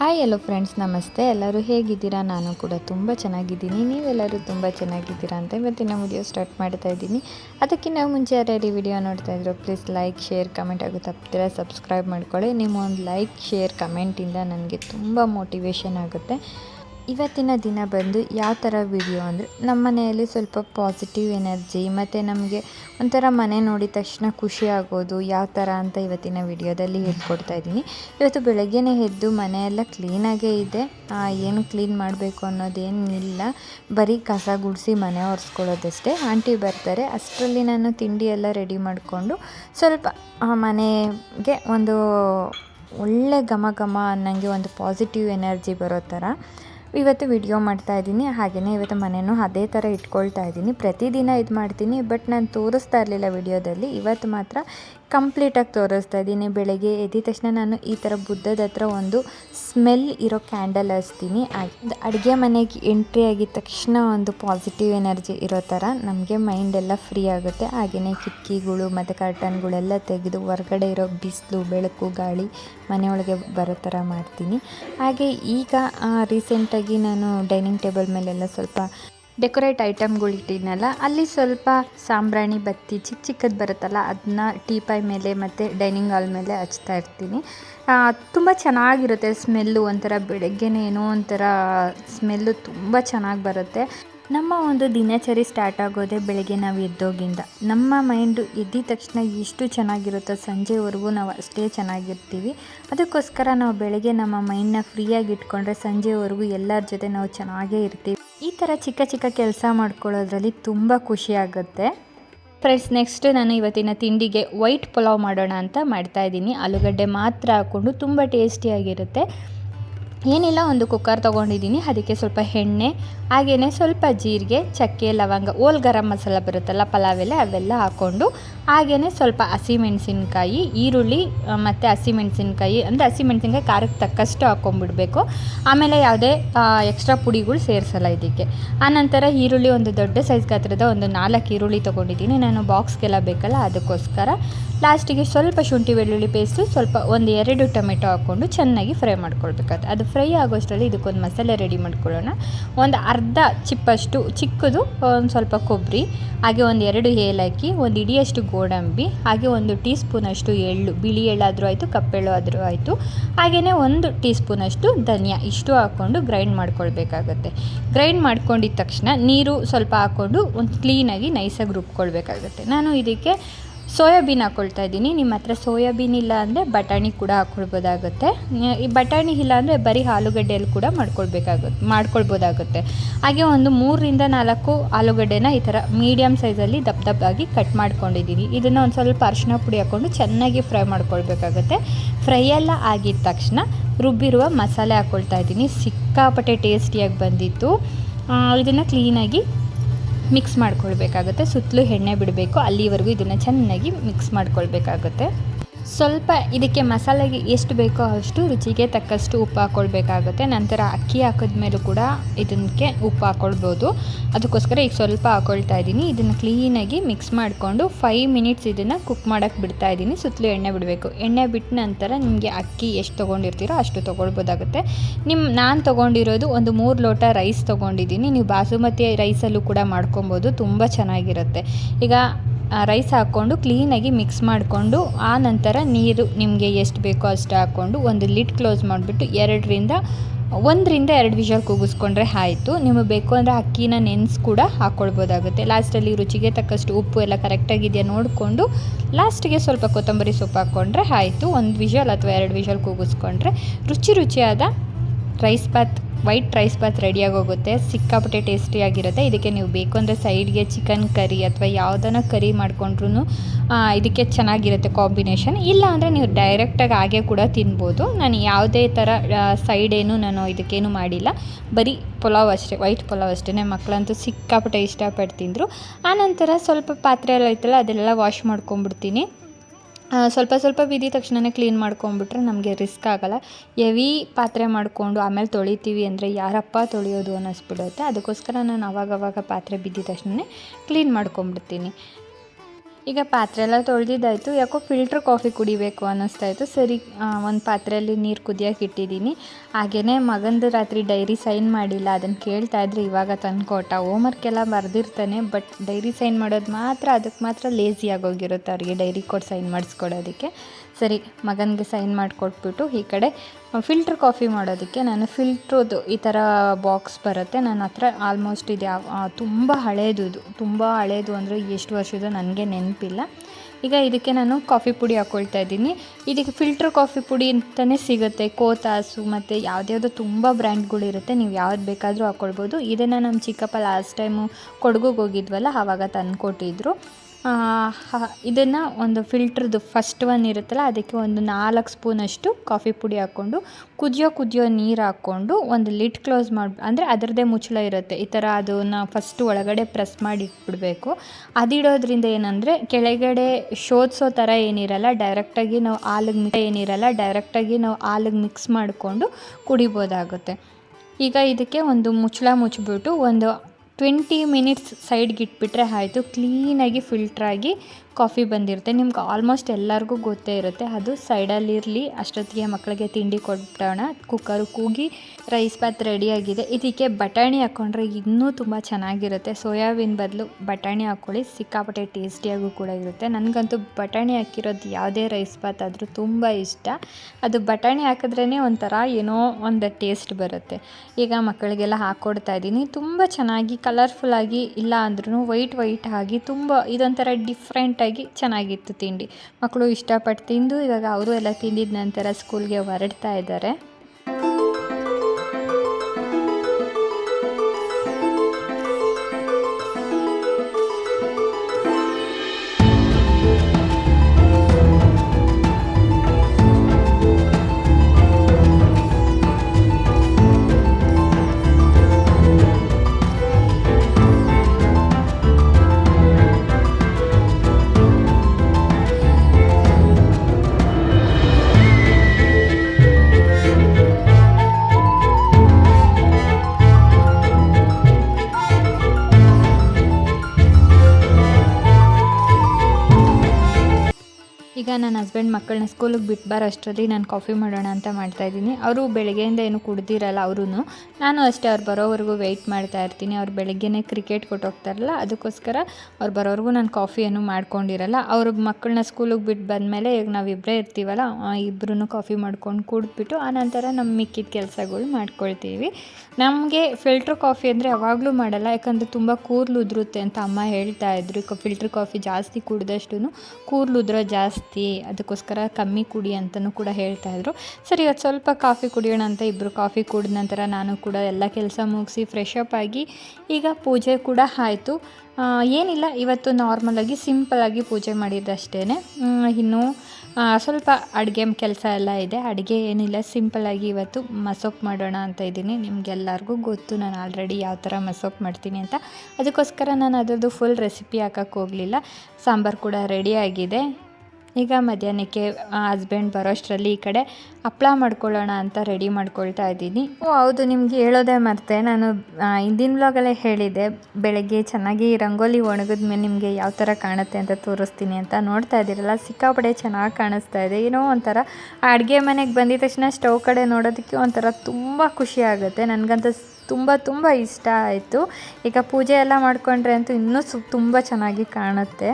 Hi friends ನಮಸ್ತೆ ಎಲ್ಲರೂ ಹೇಗಿದ್ದೀರಾ? ನಾನು ಕೂಡ ತುಂಬ ಚೆನ್ನಾಗಿದ್ದೀನಿ. ನೀವೆಲ್ಲರೂ ತುಂಬ ಚೆನ್ನಾಗಿದ್ದೀರಾ ಅಂತ ಇವತ್ತಿನ ವಿಡಿಯೋ ಸ್ಟಾರ್ಟ್ ಮಾಡ್ತಾ ಇದ್ದೀನಿ. ಅದಕ್ಕಿಂತ ಮುಂಚೆ ಯಾರ್ಯಾರು ವಿಡಿಯೋ ನೋಡ್ತಾ ಇದ್ರು ಪ್ಲೀಸ್ ಲೈಕ್ ಶೇರ್ ಕಮೆಂಟ್ ಆಗೋ ತಪ್ಪದಿರ ಸಬ್ಸ್ಕ್ರೈಬ್ ಮಾಡ್ಕೊಳ್ಳಿ. ನಿಮ್ಮ ಒಂದು ಲೈಕ್ ಶೇರ್ ಕಮೆಂಟಿಂದ ನನಗೆ ತುಂಬ ಮೋಟಿವೇಶನ್ ಆಗುತ್ತೆ. ಇವತ್ತಿನ ದಿನ ಬಂದು ಯಾವ ಥರ ವಿಡಿಯೋ ಅಂದರೆ ನಮ್ಮ ಮನೆಯಲ್ಲಿ ಸ್ವಲ್ಪ ಪಾಸಿಟಿವ್ ಎನರ್ಜಿ ಮತ್ತು ನಮಗೆ ಒಂಥರ ಮನೆ ನೋಡಿದ ತಕ್ಷಣ ಖುಷಿ ಆಗೋದು ಯಾವ ಥರ ಅಂತ ಇವತ್ತಿನ ವಿಡಿಯೋದಲ್ಲಿ ಹೇಳ್ಕೊಡ್ತಾ ಇದ್ದೀನಿ. ಇವತ್ತು ಬೆಳಗ್ಗೆನೇ ಎದ್ದು ಮನೆಯೆಲ್ಲ ಕ್ಲೀನಾಗೇ ಇದೆ. ಏನು ಕ್ಲೀನ್ ಮಾಡಬೇಕು ಅನ್ನೋದೇನಿಲ್ಲ. ಬರೀ ಕಸ ಗುಡಿಸಿ ಮನೆ ಒರೆಸ್ಕೊಳ್ಳೋದಷ್ಟೇ. ಆಂಟಿ ಬರ್ತಾರೆ. ಅಷ್ಟರಲ್ಲಿ ನಾನು ತಿಂಡಿ ಎಲ್ಲ ರೆಡಿ ಮಾಡಿಕೊಂಡು ಸ್ವಲ್ಪ ಮನೆಗೆ ಒಂದು ಒಳ್ಳೆ ಘಮ ಘಮ ಅನ್ನಂಗೆ ಒಂದು ಪಾಸಿಟಿವ್ ಎನರ್ಜಿ ಬರೋ ಥರ ಇವತ್ತು ವಿಡಿಯೋ ಮಾಡ್ತಾ ಇದ್ದೀನಿ. ಹಾಗೆಯೇ ಇವತ್ತು ಮನೆಯೂ ಅದೇ ಥರ ಇಟ್ಕೊಳ್ತಾ ಇದ್ದೀನಿ. ಪ್ರತಿದಿನ ಇದು ಮಾಡ್ತೀನಿ ಬಟ್ ನಾನು ತೋರಿಸ್ತಾ ಇರಲಿಲ್ಲ ವಿಡಿಯೋದಲ್ಲಿ. ಇವತ್ತು ಮಾತ್ರ ಕಂಪ್ಲೀಟಾಗಿ ತೋರಿಸ್ತಾ ಇದ್ದೀನಿ. ಬೆಳಗ್ಗೆ ಎದ್ದ ತಕ್ಷಣ ನಾನು ಈ ಥರ ಬುದ್ಧದ ಹತ್ರ ಒಂದು ಸ್ಮೆಲ್ ಇರೋ ಕ್ಯಾಂಡಲ್ ಹಚ್ತೀನಿ. ಅಡುಗೆ ಮನೆಗೆ ಎಂಟ್ರಿ ಆಗಿದ ತಕ್ಷಣ ಒಂದು ಪಾಸಿಟಿವ್ ಎನರ್ಜಿ ಇರೋ ಥರ ನಮಗೆ ಮೈಂಡ್ ಎಲ್ಲ ಫ್ರೀ ಆಗುತ್ತೆ. ಹಾಗೆಯೇ ಕಿಟಕಿಗಳು, ಮತ್ತು ಕರ್ಟನ್ಗಳೆಲ್ಲ ತೆಗೆದು ಹೊರಗಡೆ ಇರೋ ಬಿಸಿಲು, ಬೆಳಕು, ಗಾಳಿ ಮನೆಯೊಳಗೆ ಬರೋ ಥರ ಮಾಡ್ತೀನಿ. ಹಾಗೆ ಈಗ ರೀಸೆಂಟಾಗಿ ನಾನು ಡೈನಿಂಗ್ ಟೇಬಲ್ ಮೇಲೆಲ್ಲ ಸ್ವಲ್ಪ ಡೆಕೋರೇಟ್ ಐಟಮ್ಗಳು ಇಟ್ಟಿದ್ನಲ್ಲ, ಅಲ್ಲಿ ಸ್ವಲ್ಪ ಸಾಂಬ್ರಾಣಿ ಬತ್ತಿ ಚಿಕ್ಕ ಚಿಕ್ಕದು ಬರುತ್ತಲ್ಲ ಅದನ್ನ ಟೀಪಾಯ್ ಮೇಲೆ ಮತ್ತು ಡೈನಿಂಗ್ ಹಾಲ್ ಮೇಲೆ ಹಚ್ತಾ ಇರ್ತೀನಿ. ತುಂಬ ಚೆನ್ನಾಗಿರುತ್ತೆ ಸ್ಮೆಲ್ಲು, ಒಂಥರ ಬೆಳಗ್ಗೆನೇ ಏನೋ ಒಂಥರ ಸ್ಮೆಲ್ಲು ತುಂಬ ಚೆನ್ನಾಗಿ ಬರುತ್ತೆ. ನಮ್ಮ ಒಂದು ದಿನಚರಿ ಸ್ಟಾರ್ಟ್ ಆಗೋದೇ ಬೆಳಗ್ಗೆ ನಾವು ಎದ್ದೋಗಿಂದ. ನಮ್ಮ ಮೈಂಡು ಎದ್ದಿದ ತಕ್ಷಣ ಎಷ್ಟು ಚೆನ್ನಾಗಿರುತ್ತೋ ಸಂಜೆವರೆಗೂ ನಾವು ಅಷ್ಟೇ ಚೆನ್ನಾಗಿರ್ತೀವಿ. ಅದಕ್ಕೋಸ್ಕರ ನಾವು ಬೆಳಗ್ಗೆ ನಮ್ಮ ಮೈಂಡನ್ನ ಫ್ರೀಯಾಗಿ ಇಟ್ಕೊಂಡ್ರೆ ಸಂಜೆವರೆಗೂ ಎಲ್ಲರ ಜೊತೆ ನಾವು ಚೆನ್ನಾಗೇ ಇರ್ತೀವಿ. ಈ ಥರ ಚಿಕ್ಕ ಚಿಕ್ಕ ಕೆಲಸ ಮಾಡ್ಕೊಳ್ಳೋದ್ರಲ್ಲಿ ತುಂಬ ಖುಷಿ ಆಗುತ್ತೆ. ಫ್ರೆಂಡ್ಸ್, ನೆಕ್ಸ್ಟ್ ನಾನು ಇವತ್ತಿನ ತಿಂಡಿಗೆ ವೈಟ್ ಪಲಾವ್ ಮಾಡೋಣ ಅಂತ ಮಾಡ್ತಾ ಇದ್ದೀನಿ. ಆಲೂಗಡ್ಡೆ ಮಾತ್ರ ಹಾಕ್ಕೊಂಡು ತುಂಬ ಟೇಸ್ಟಿಯಾಗಿರುತ್ತೆ ಏನಿಲ್ಲ, ಒಂದು ಕುಕ್ಕರ್ ತೊಗೊಂಡಿದ್ದೀನಿ. ಅದಕ್ಕೆ ಸ್ವಲ್ಪ ಎಣ್ಣೆ ಹಾಗೆಯೇ ಸ್ವಲ್ಪ ಜೀರಿಗೆ, ಚಕ್ಕೆ, ಲವಂಗ, ಓಲ್ ಗರಂ ಮಸಾಲ ಬರುತ್ತಲ್ಲ ಪಲಾವ್ ಎಲೆ ಅವೆಲ್ಲ ಹಾಕ್ಕೊಂಡು ಹಾಗೆಯೇ ಸ್ವಲ್ಪ ಹಸಿಮೆಣಸಿನ್ಕಾಯಿ, ಈರುಳ್ಳಿ ಮತ್ತು ಹಸಿಮೆಣಸಿನ್ಕಾಯಿ, ಅಂದರೆ ಹಸಿಮೆಣಸಿನ್ಕಾಯಿ ಖಾರಕ್ಕೆ ತಕ್ಕಷ್ಟು ಹಾಕ್ಕೊಂಬಿಡ್ಬೇಕು ಆಮೇಲೆ ಯಾವುದೇ ಎಕ್ಸ್ಟ್ರಾ ಪುಡಿಗಳು ಸೇರಿಸಲ್ಲ ಇದಕ್ಕೆ. ಆನಂತರ ಈರುಳ್ಳಿ ಒಂದು ದೊಡ್ಡ ಸೈಜ್ ಗಾತ್ರದ ಒಂದು ನಾಲ್ಕು ಈರುಳ್ಳಿ ತೊಗೊಂಡಿದ್ದೀನಿ. ನಾನು ಬಾಕ್ಸ್ಗೆಲ್ಲ ಬೇಕಲ್ಲ, ಅದಕ್ಕೋಸ್ಕರ ಲಾಸ್ಟಿಗೆ ಸ್ವಲ್ಪ ಶುಂಠಿ, ಬೆಳ್ಳುಳ್ಳಿ ಪೇಸ್ಟು, ಸ್ವಲ್ಪ ಒಂದು ಎರಡು ಟೊಮೆಟೊ ಹಾಕ್ಕೊಂಡು ಚೆನ್ನಾಗಿ ಫ್ರೈ ಮಾಡ್ಕೊಳ್ಬೇಕಾಗುತ್ತೆ ಅದು ಫ್ರೈ ಆಗೋಷ್ಟರಲ್ಲಿ ಇದಕ್ಕೊಂದು ಮಸಾಲೆ ರೆಡಿ ಮಾಡ್ಕೊಳ್ಳೋಣ. ಒಂದು ಅರ್ಧ ಚಿಪ್ಪಷ್ಟು ಚಿಕ್ಕದು, ಒಂದು ಸ್ವಲ್ಪ ಕೊಬ್ಬರಿ, ಹಾಗೆ ಒಂದು ಎರಡು ಏಲಕ್ಕಿ, ಒಂದು ಇಡಿಯಷ್ಟು ಗೋಡಂಬಿ, ಹಾಗೆ ಒಂದು ಟೀ ಸ್ಪೂನಷ್ಟು ಎಳ್ಳು, ಬಿಳಿ ಎಳ್ಳಾದರೂ ಆಯಿತು, ಕಪ್ಪೆಳ್ಳು ಆದರೂ ಆಯಿತು. ಹಾಗೆಯೇ ಒಂದು ಟೀ ಸ್ಪೂನಷ್ಟು ಧನಿಯಾ, ಇಷ್ಟು ಹಾಕ್ಕೊಂಡು ಗ್ರೈಂಡ್ ಮಾಡ್ಕೊಳ್ಬೇಕಾಗತ್ತೆ. ಗ್ರೈಂಡ್ ಮಾಡ್ಕೊಂಡಿದ ತಕ್ಷಣ ನೀರು ಸ್ವಲ್ಪ ಹಾಕ್ಕೊಂಡು ಒಂದು ಕ್ಲೀನಾಗಿ ನೈಸಾಗಿ ರುಬ್ಕೊಳ್ಬೇಕಾಗತ್ತೆ. ನಾನು ಇದಕ್ಕೆ ಸೋಯಾಬೀನ್ ಹಾಕ್ಕೊಳ್ತಾ ಇದ್ದೀನಿ. ನಿಮ್ಮ ಹತ್ರ ಸೋಯಾಬೀನ್ ಇಲ್ಲ ಅಂದರೆ ಬಟಾಣಿ ಕೂಡ ಹಾಕ್ಕೊಳ್ಬೋದಾಗುತ್ತೆ ಈ ಬಟಾಣಿ ಇಲ್ಲ ಅಂದರೆ ಬರೀ ಆಲೂಗಡ್ಡೆಯಲ್ಲಿ ಕೂಡ ಮಾಡ್ಕೊಳ್ಬೇಕಾಗುತ್ತೆ ಮಾಡ್ಕೊಳ್ಬೋದಾಗುತ್ತೆ. ಹಾಗೆ ಒಂದು ಮೂರರಿಂದ ನಾಲ್ಕು ಆಲೂಗಡ್ಡೆನ ಈ ಥರ ಮೀಡಿಯಮ್ ಸೈಜಲ್ಲಿ ದಪ್ಪ ದಪ್ಪಾಗಿ ಕಟ್ ಮಾಡ್ಕೊಂಡಿದ್ದೀನಿ. ಇದನ್ನು ಒಂದು ಸ್ವಲ್ಪ ಅರಿಶಿನ ಪುಡಿ ಹಾಕ್ಕೊಂಡು ಚೆನ್ನಾಗಿ ಫ್ರೈ ಮಾಡ್ಕೊಳ್ಬೇಕಾಗುತ್ತೆ. ಫ್ರೈ ಎಲ್ಲ ಆಗಿದ ತಕ್ಷಣ ರುಬ್ಬಿರುವ ಮಸಾಲೆ ಹಾಕ್ಕೊಳ್ತಾ ಇದ್ದೀನಿ. ಸಿಕ್ಕಾಪಟ್ಟೆ ಟೇಸ್ಟಿಯಾಗಿ ಬಂದಿತ್ತು. ಇದನ್ನು ಕ್ಲೀನಾಗಿ ಮಿಕ್ಸ್ ಮಾಡ್ಕೊಳ್ಬೇಕಾಗುತ್ತೆ. ಸುತ್ತಲೂ ಎಣ್ಣೆ ಬಿಡಬೇಕು. ಅಲ್ಲಿವರೆಗೂ ಇದನ್ನು ಚೆನ್ನಾಗಿ ಮಿಕ್ಸ್ ಮಾಡ್ಕೊಳ್ಬೇಕಾಗುತ್ತೆ. ಸ್ವಲ್ಪ ಇದಕ್ಕೆ ಮಸಾಲೆಗೆ ಎಷ್ಟು ಬೇಕೋ ಅಷ್ಟು ರುಚಿಗೆ ತಕ್ಕಷ್ಟು ಉಪ್ಪು ಹಾಕ್ಕೊಳ್ಬೇಕಾಗುತ್ತೆ ನಂತರ ಅಕ್ಕಿ ಹಾಕಿದ್ಮೇಲೂ ಕೂಡ ಇದಕ್ಕೆ ಉಪ್ಪು ಹಾಕ್ಕೊಳ್ಬೋದು ಅದಕ್ಕೋಸ್ಕರ ಈಗ ಸ್ವಲ್ಪ ಹಾಕ್ಕೊಳ್ತಾ ಇದ್ದೀನಿ. ಇದನ್ನು ಕ್ಲೀನಾಗಿ ಮಿಕ್ಸ್ ಮಾಡಿಕೊಂಡು ಫೈವ್ ಮಿನಿಟ್ಸ್ ಇದನ್ನು ಕುಕ್ ಮಾಡೋಕ್ಕೆ ಬಿಡ್ತಾ ಇದ್ದೀನಿ. ಸುತ್ತಲೂ ಎಣ್ಣೆ ಬಿಡಬೇಕು. ಎಣ್ಣೆ ಬಿಟ್ಟ ನಂತರ ನಿಮಗೆ ಅಕ್ಕಿ ಎಷ್ಟು ತೊಗೊಂಡಿರ್ತೀರೋ ಅಷ್ಟು ತೊಗೊಳ್ಬೋದಾಗುತ್ತೆ. ನಿಮ್ಮ ನಾನು ತೊಗೊಂಡಿರೋದು ಒಂದು ಮೂರು ಲೋಟ ರೈಸ್ ತೊಗೊಂಡಿದ್ದೀನಿ. ನೀವು ಬಾಸುಮತಿ ರೈಸಲ್ಲೂ ಕೂಡ ಮಾಡ್ಕೊಬೋದು ತುಂಬ ಚೆನ್ನಾಗಿರುತ್ತೆ. ಈಗ ರೈಸ್ ಹಾಕ್ಕೊಂಡು ಕ್ಲೀನಾಗಿ ಮಿಕ್ಸ್ ಮಾಡಿಕೊಂಡು, ಆ ನಂತರ ನೀರು ನಿಮಗೆ ಎಷ್ಟು ಬೇಕೋ ಅಷ್ಟು ಹಾಕ್ಕೊಂಡು ಒಂದು ಲಿಡ್ ಕ್ಲೋಸ್ ಮಾಡಿಬಿಟ್ಟು ಎರಡರಿಂದ, ಒಂದರಿಂದ ಎರಡು ವಿಷಲ್ ಕೂಗಿಸ್ಕೊಂಡ್ರೆ ಆಯಿತು. ನಿಮಗೆ ಬೇಕು ಅಂದರೆ ಅಕ್ಕಿನ ನೆನೆಸಿ ಕೂಡ ಹಾಕ್ಕೊಳ್ಬೋದಾಗುತ್ತೆ ಲಾಸ್ಟಲ್ಲಿ ರುಚಿಗೆ ತಕ್ಕಷ್ಟು ಉಪ್ಪು ಎಲ್ಲ ಕರೆಕ್ಟಾಗಿದೆಯಾ ನೋಡಿಕೊಂಡು ಲಾಸ್ಟಿಗೆ ಸ್ವಲ್ಪ ಕೊತ್ತಂಬರಿ ಸೊಪ್ಪು ಹಾಕ್ಕೊಂಡ್ರೆ ಆಯಿತು. ಒಂದು ವಿಷಲ್ ಅಥವಾ ಎರಡು ವಿಷಲ್ ಕೂಗಿಸ್ಕೊಂಡ್ರೆ ರುಚಿ ರುಚಿಯಾದ rice bath white rice bath ರೆಡಿಯಾಗಿ ಹೋಗುತ್ತೆ ಸಿಕ್ಕಾಪಟ್ಟೆ ಟೇಸ್ಟಿಯಾಗಿರುತ್ತೆ ಇದಕ್ಕೆ ನೀವು ಬೇಕು ಅಂದರೆ ಸೈಡ್ಗೆ ಚಿಕನ್ ಕರಿ ಅಥವಾ ಯಾವುದನ್ನ ಕರಿ ಮಾಡ್ಕೊಂಡ್ರೂ ಇದಕ್ಕೆ ಚೆನ್ನಾಗಿರುತ್ತೆ ಕಾಂಬಿನೇಷನ್ ಇಲ್ಲ ಅಂದರೆ ನೀವು ಡೈರೆಕ್ಟಾಗಿ ಹಾಗೆ ಕೂಡ ತಿನ್ಬೋದು. ನಾನು ಯಾವುದೇ ಥರ ಸೈಡ್ ಏನು ನಾನು ಇದಕ್ಕೇನು ಮಾಡಿಲ್ಲ. ಬರೀ ಪಲಾವ್ ಅಷ್ಟೇ, ವೈಟ್ ಪಲಾವ್ ಅಷ್ಟೇ ಮಕ್ಕಳಂತೂ ಸಿಕ್ಕಾಪಟ್ಟೆ ಇಷ್ಟಪಟ್ಟು ತಿಂದರು. ಆನಂತರ ಸ್ವಲ್ಪ ಪಾತ್ರೆ ಎಲ್ಲ ಐತಲ್ಲ, ಅದೆಲ್ಲ ವಾಶ್ ಮಾಡ್ಕೊಂಡ್ಬಿಡ್ತೀನಿ. ಸ್ವಲ್ಪ ಸ್ವಲ್ಪ ಬಿದ್ದಿದ ತಕ್ಷಣನೇ ಕ್ಲೀನ್ ಮಾಡ್ಕೊಂಬಿಟ್ರೆ ನಮಗೆ ರಿಸ್ಕ್ ಆಗೋಲ್ಲ. ಹೆವಿ ಪಾತ್ರೆ ಮಾಡಿಕೊಂಡು ಆಮೇಲೆ ತೊಳಿತೀವಿ ಅಂದರೆ ಯಾರಪ್ಪ ತೊಳೆಯೋದು ಅನ್ನಿಸ್ಬಿಡುತ್ತೆ ಅದಕ್ಕೋಸ್ಕರ ನಾನು ಅವಾಗವಾಗ ಪಾತ್ರೆ ಬಿದ್ದಿದ ತಕ್ಷಣನೇ ಕ್ಲೀನ್ ಮಾಡ್ಕೊಂಬಿಡ್ತೀನಿ ಈಗ ಪಾತ್ರೆ ಎಲ್ಲ ತೊಳೆದಿದ್ದಾಯಿತು. ಯಾಕೋ ಫಿಲ್ಟ್ರ್ ಕಾಫಿ ಕುಡಿಬೇಕು ಅನ್ನಿಸ್ತಾ ಇತ್ತು ಸರಿ ಒಂದು ಪಾತ್ರೆಯಲ್ಲಿ ನೀರು ಕುದಿಯೋಕೆ ಇಟ್ಟಿದ್ದೀನಿ. ಹಾಗೆಯೇ ಮಗಂದು ರಾತ್ರಿ ಡೈರಿ ಸೈನ್ ಮಾಡಿಲ್ಲ. ಅದನ್ನು ಕೇಳ್ತಾ ಇದ್ರೆ. ಇವಾಗ ತಂದ್ಕೊಟ್ಟ. ಹೋಮ್ವರ್ಕ್ ಎಲ್ಲ ಬರೆದಿರ್ತಾನೆ. ಬಟ್ ಡೈರಿ ಸೈನ್ ಮಾಡೋದು ಮಾತ್ರ ಅದಕ್ಕೆ ಮಾತ್ರ ಲೇಸಿ ಆಗೋಗಿರುತ್ತೆ. ಅವ್ರಿಗೆ ಡೈರಿ ಕೊಟ್ಟು ಸೈನ್ ಮಾಡಿಸ್ಕೊಡೋದಕ್ಕೆ. ಸರಿ, ಮಗನಿಗೆ ಸೈನ್ ಮಾಡಿಕೊಟ್ಬಿಟ್ಟು ಈ ಕಡೆ ಫಿಲ್ಟ್ರ್ ಕಾಫಿ ಮಾಡೋದಕ್ಕೆ ನಾನು ಫಿಲ್ಟ್ರದ್ದು ಈ ಥರ ಬಾಕ್ಸ್ ಬರುತ್ತೆ. ನನ್ನ ಹತ್ರ ಆಲ್ಮೋಸ್ಟ್ ಇದು ಯಾವ ತುಂಬ ಹಳೇದು ಇದು ತುಂಬ ಹಳೇದು ಅಂದರೆ ಎಷ್ಟು ವರ್ಷದ್ದು ನನಗೆ ನೆನಪಿಲ್ಲ. ಈಗ ಇದಕ್ಕೆ ನಾನು ಕಾಫಿ ಪುಡಿ ಹಾಕ್ಕೊಳ್ತಾ ಇದ್ದೀನಿ. ಇದಕ್ಕೆ ಫಿಲ್ಟ್ರ್ ಕಾಫಿ ಪುಡಿ ಅಂತಲೇ ಸಿಗುತ್ತೆ. ಕೋತಾಸು ಮತ್ತು ಯಾವುದ್ಯಾವುದೋ ತುಂಬ ಬ್ರ್ಯಾಂಡ್ಗಳಿರುತ್ತೆ ನೀವು ಯಾವ್ದು ಬೇಕಾದರೂ ಹಾಕ್ಕೊಳ್ಬೋದು ಇದನ್ನು ನಮ್ಮ ಚಿಕ್ಕಪ್ಪ ಲಾಸ್ಟ್ ಟೈಮು ಕೊಡಗುಗೆ ಹೋಗಿದ್ವಲ್ಲ ಆವಾಗ ತಂದುಕೊಟ್ಟಿದ್ರು. ಇದನ್ನು ಒಂದು ಫಿಲ್ಟ್ರದ್ದು ಫಸ್ಟ್ ಒನ್ ಇರುತ್ತಲ್ಲ, ಅದಕ್ಕೆ ಒಂದು ನಾಲ್ಕು ಸ್ಪೂನಷ್ಟು ಕಾಫಿ ಪುಡಿ ಹಾಕ್ಕೊಂಡು, ಕುದಿಯೋ ಕುದಿಯೋ ನೀರು ಹಾಕ್ಕೊಂಡು ಒಂದು ಲಿಡ್ ಕ್ಲೋಸ್ ಮಾಡಿ, ಅಂದರೆ ಅದರದ್ದೇ ಮುಚ್ಚಳ ಇರುತ್ತೆ. ಈ ಥರ ಅದನ್ನು ಫಸ್ಟ್ ಒಳಗಡೆ ಪ್ರೆಸ್ ಮಾಡಿ ಇಟ್ಬಿಡಬೇಕು. ಅದಿಡೋದ್ರಿಂದ ಏನಂದರೆ, ಕೆಳಗಡೆ ಶೋಧಿಸೋ ಥರ ಏನಿರಲ್ಲ ಡೈರೆಕ್ಟಾಗಿ ನಾವು ಹಾಲಿಗೆ ಮಿಕ್ಸ್ ಏನಿರಲ್ಲ ಡೈರೆಕ್ಟಾಗಿ ನಾವು ಹಾಲಿಗೆ ಮಿಕ್ಸ್ ಮಾಡಿಕೊಂಡು ಕುಡಿಬೋದಾಗುತ್ತೆ. ಈಗ ಇದಕ್ಕೆ ಒಂದು ಮುಚ್ಚಳ ಮುಚ್ಚಿಬಿಟ್ಟು ಒಂದು ಟ್ವೆಂಟಿ ಮಿನಿಟ್ಸ್ ಸೈಡ್ಗೆ ಇಟ್ಬಿಟ್ರೆ ಆಯಿತು. ಕ್ಲೀನಾಗಿ ಫಿಲ್ಟ್ರಾಗಿ ಕಾಫಿ ಬಂದಿರುತ್ತೆ. ನಿಮ್ಗೆ ಆಲ್ಮೋಸ್ಟ್ ಎಲ್ಲರಿಗೂ ಗೊತ್ತೇ ಇರುತ್ತೆ. ಅದು ಸೈಡಲ್ಲಿರಲಿ ಅಷ್ಟೊತ್ತಿಗೆ ಮಕ್ಕಳಿಗೆ ತಿಂಡಿ ಕೊಟ್ಟೋಣ. ಕುಕ್ಕರ್ ಕೂಗಿ ರೈಸ್ ಬಾತ್ ರೆಡಿಯಾಗಿದೆ ಇದಕ್ಕೆ ಬಟಾಣಿ ಹಾಕ್ಕೊಂಡ್ರೆ ಇನ್ನೂ ತುಂಬ ಚೆನ್ನಾಗಿರುತ್ತೆ. ಸೋಯಾಬೀನ್ ಬದಲು ಬಟಾಣಿ ಹಾಕ್ಕೊಳ್ಳಿ. ಸಿಕ್ಕಾಪಟ್ಟೆ ಟೇಸ್ಟಿಯಾಗೂ ಕೂಡ ಇರುತ್ತೆ. ನನಗಂತೂ ಬಟಾಣಿ ಹಾಕಿರೋದು ಯಾವುದೇ ರೈಸ್ ಬಾತ್ ಆದರೂ ತುಂಬ ಇಷ್ಟ. ಅದು ಬಟಾಣಿ ಹಾಕಿದ್ರೇ ಒಂಥರ ಏನೋ ಒಂದು ಟೇಸ್ಟ್ ಬರುತ್ತೆ. ಈಗ ಮಕ್ಕಳಿಗೆಲ್ಲ ಹಾಕ್ಕೊಡ್ತಾ ಇದ್ದೀನಿ. ತುಂಬ ಚೆನ್ನಾಗಿ ಕಲರ್ಫುಲ್ಲಾಗಿ ಇಲ್ಲ ಅಂದ್ರೂ ವೈಟ್ ವೈಟ್ ಆಗಿ ತುಂಬ ಇದೊಂಥರ ಡಿಫ್ರೆಂಟಾಗಿ ಚೆನ್ನಾಗಿತ್ತು ತಿಂಡಿ. ಮಕ್ಕಳು ಇಷ್ಟಪಟ್ಟು ತಿಂದು ಇವಾಗ ಅವರು ಎಲ್ಲ ತಿಂದಿದ ನಂತರ ಸ್ಕೂಲ್ಗೆ ಹೊರಡ್ತಾ ಇದ್ದಾರೆ. ಈಗ ನನ್ನ ಹಸ್ಬೆಂಡ್ ಮಕ್ಕಳನ್ನ ಸ್ಕೂಲಿಗೆ ಬಿಟ್ಟು ಅಷ್ಟರಲ್ಲಿ ನಾನು ಕಾಫಿ ಮಾಡೋಣ ಅಂತ ಮಾಡ್ತಾಯಿದ್ದೀನಿ ಅವರು ಬೆಳಗ್ಗೆಯಿಂದ ಏನು ಕುಡ್ದಿರಲ್ಲ ಅವರು ನಾನು ಅಷ್ಟೇ, ಅವ್ರು ಬರೋವರೆಗೂ ವೆಯ್ಟ್ ಮಾಡ್ತಾ ಇರ್ತೀನಿ. ಅವ್ರು ಬೆಳಗ್ಗೆನೇ ಕ್ರಿಕೆಟ್ ಕೊಟ್ಟೋಗ್ತಾರಲ್ಲ ಅದಕ್ಕೋಸ್ಕರ ಅವ್ರು ಬರೋವರೆಗೂ ನಾನು ಕಾಫಿಯನ್ನು ಮಾಡ್ಕೊಂಡಿರಲ್ಲ. ಅವ್ರ ಮಕ್ಕಳನ್ನ ಸ್ಕೂಲಿಗೆ ಬಿಟ್ಟು ಬಂದಮೇಲೆ ಈಗ ನಾವಿಬ್ಬರೇ ಇರ್ತೀವಲ್ಲ ಇಬ್ಬರೂ ಕಾಫಿ ಮಾಡ್ಕೊಂಡು ಕುಡಿದ್ಬಿಟ್ಟು ಆನಂತರ ನಮ್ಮ ಮಿಕ್ಕಿದ ಕೆಲಸಗಳು ಮಾಡ್ಕೊಳ್ತೀವಿ. ನಮಗೆ ಫಿಲ್ಟ್ರ್ ಕಾಫಿ ಅಂದರೆ ಯಾವಾಗಲೂ ಮಾಡಲ್ಲ, ಯಾಕಂದರೆ ತುಂಬ ಕೂರ್ಲು ಉದುರುತ್ತೆ ಅಂತ ಅಮ್ಮ ಹೇಳ್ತಾ ಇದ್ರು. ಫಿಲ್ಟ್ರ್ ಕಾಫಿ ಜಾಸ್ತಿ ಕುಡಿದಷ್ಟು ಕೂರ್ಲು ಉದುರೋ ಜಾಸ್ತಿ ಅದಕ್ಕೋಸ್ಕರ ಕಮ್ಮಿ ಕುಡಿ ಅಂತಲೂ ಕೂಡ ಹೇಳ್ತಾ ಇದ್ರು. ಸರಿ, ಇವತ್ತು ಸ್ವಲ್ಪ ಕಾಫಿ ಕುಡಿಯೋಣ ಅಂತ ಇಬ್ಬರು ಕಾಫಿ ಕುಡಿದ ನಂತರ ನಾನು ಕೂಡ ಎಲ್ಲ ಕೆಲಸ ಮುಗಿಸಿ ಫ್ರೆಶ್ ಅಪ್ ಆಗಿ ಈಗ ಪೂಜೆ ಕೂಡ ಆಯಿತು. ಏನಿಲ್ಲ, ಇವತ್ತು ನಾರ್ಮಲಾಗಿ ಸಿಂಪಲಾಗಿ ಪೂಜೆ ಮಾಡಿದ್ದಷ್ಟೇ ಇನ್ನೂ ಸ್ವಲ್ಪ ಅಡುಗೆ ಕೆಲಸ ಎಲ್ಲ ಇದೆ. ಅಡುಗೆ ಏನಿಲ್ಲ ಸಿಂಪಲ್ಲಾಗಿ ಇವತ್ತು ಮಸೋಪ್ ಮಾಡೋಣ ಅಂತ ಇದ್ದೀನಿ. ನಿಮಗೆಲ್ಲರಿಗೂ ಗೊತ್ತು, ನಾನು ಆಲ್ರೆಡಿ ಯಾವ ಥರ ಮಸೋಪ್ ಮಾಡ್ತೀನಿ ಅಂತ. ಅದಕ್ಕೋಸ್ಕರ ನಾನು ಅದರದ್ದು ಫುಲ್ ರೆಸಿಪಿ ಹಾಕೋಕ್ಕೆ ಹೋಗಲಿಲ್ಲ. ಸಾಂಬಾರು ಕೂಡ ರೆಡಿ ಆಗಿದೆ. ಈಗ ಮಧ್ಯಾಹ್ನಕ್ಕೆ ಹಸ್ಬೆಂಡ್ ಬರೋಷ್ಟರಲ್ಲಿ ಈ ಕಡೆ ಹಪ್ಪಳ ಮಾಡ್ಕೊಳ್ಳೋಣ ಅಂತ ರೆಡಿ ಮಾಡ್ಕೊಳ್ತಾ ಇದ್ದೀನಿ. ಓ, ಹೌದು, ನಿಮಗೆ ಹೇಳೋದೇ ಮರ್ತೆ. ನಾನು ಹಿಂದಿನ ವ್ಲಾಗಲ್ಲೇ ಹೇಳಿದ್ದೆ, ಬೆಳಗ್ಗೆ ಚೆನ್ನಾಗಿ ರಂಗೋಲಿ ಒಣಗಿದ ಮೇಲೆ ನಿಮಗೆ ಯಾವ ಥರ ಕಾಣುತ್ತೆ ಅಂತ ತೋರಿಸ್ತೀನಿ ಅಂತ ನೋಡ್ತಾ ಇದ್ದೀರಲ್ಲ, ಸಿಕ್ಕಾಪಡೆ ಚೆನ್ನಾಗಿ ಕಾಣಿಸ್ತಾ ಇದೆ. ಏನೋ ಒಂಥರ ಅಡುಗೆ ಮನೆಗೆ ಬಂದಿದ ತಕ್ಷಣ ಸ್ಟವ್ ಕಡೆ ನೋಡೋದಕ್ಕೆ ಒಂಥರ ತುಂಬ ಖುಷಿ ಆಗುತ್ತೆ. ನನಗಂತೂ ತುಂಬ ತುಂಬ ಇಷ್ಟ ಆಯಿತು. ಈಗ ಪೂಜೆ ಎಲ್ಲ ಮಾಡಿಕೊಂಡ್ರೆ ಅಂತೂ ಇನ್ನೂ ಸು, ತುಂಬ ಚೆನ್ನಾಗಿ ಕಾಣುತ್ತೆ.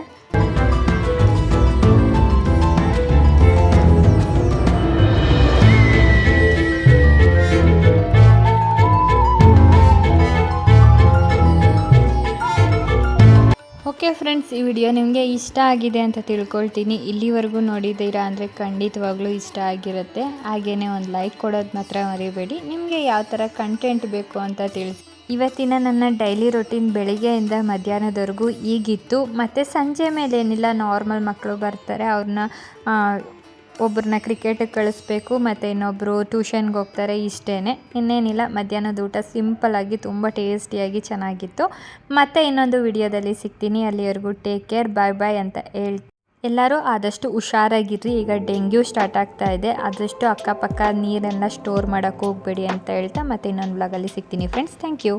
ಓಕೆ ಫ್ರೆಂಡ್ಸ್, ಈ ವಿಡಿಯೋ ನಿಮಗೆ ಇಷ್ಟ ಆಗಿದೆ ಅಂತ ತಿಳ್ಕೊಳ್ತೀನಿ. ಇಲ್ಲಿವರೆಗೂ ನೋಡಿದ್ದೀರಾ ಅಂದರೆ ಖಂಡಿತವಾಗ್ಲೂ ಇಷ್ಟ ಆಗಿರುತ್ತೆ. ಹಾಗೆಯೇ ಒಂದು ಲೈಕ್ ಕೊಡೋದು ಮಾತ್ರ ಮರಿಬೇಡಿ. ನಿಮಗೆ ಯಾವ ಥರ ಕಂಟೆಂಟ್ ಬೇಕು ಅಂತ ತಿಳಿಸಿ ಇವತ್ತಿನ ನನ್ನ ಡೈಲಿ ರೊಟೀನ್ ಬೆಳಿಗ್ಗೆಯಿಂದ ಮಧ್ಯಾಹ್ನದವರೆಗೂ ಈಗಿತ್ತು. ಮತ್ತು ಸಂಜೆ ಮೇಲೆ ಏನಿಲ್ಲ ನಾರ್ಮಲ್ ಮಕ್ಕಳು ಬರ್ತಾರೆ, ಅವ್ರನ್ನ ಒಬ್ಬರನ್ನ ಕ್ರಿಕೆಟಿಗೆ ಕಳಿಸ್ಬೇಕು, ಮತ್ತು ಇನ್ನೊಬ್ಬರು ಟ್ಯೂಷನ್ಗೆ ಹೋಗ್ತಾರೆ ಇಷ್ಟೇ ಇನ್ನೇನಿಲ್ಲ, ಮಧ್ಯಾಹ್ನದ ಊಟ ಸಿಂಪಲ್ಲಾಗಿ ತುಂಬ ಟೇಸ್ಟಿಯಾಗಿ ಚೆನ್ನಾಗಿತ್ತು. ಮತ್ತು ಇನ್ನೊಂದು ವಿಡಿಯೋದಲ್ಲಿ ಸಿಗ್ತೀನಿ. ಅಲ್ಲಿವರೆಗೂ ಟೇಕ್ ಕೇರ್ ಬಾಯ್ ಬಾಯ್ ಅಂತ ಹೇಳ್ತೀನಿ ಎಲ್ಲರೂ ಆದಷ್ಟು ಹುಷಾರಾಗಿರ್ರಿ. ಈಗ ಡೆಂಗ್ಯೂ ಸ್ಟಾರ್ಟ್ ಆಗ್ತಾ ಇದೆ. ಆದಷ್ಟು ಅಕ್ಕಪಕ್ಕ ನೀರೆಲ್ಲ ಸ್ಟೋರ್ ಮಾಡೋಕ್ಕೆ ಹೋಗಬೇಡಿ ಅಂತ ಹೇಳ್ತಾ ಮತ್ತೆ ಇನ್ನೊಂದು ಬ್ಲಾಗಲ್ಲಿ ಸಿಗ್ತೀನಿ ಫ್ರೆಂಡ್ಸ್ ಥ್ಯಾಂಕ್ ಯು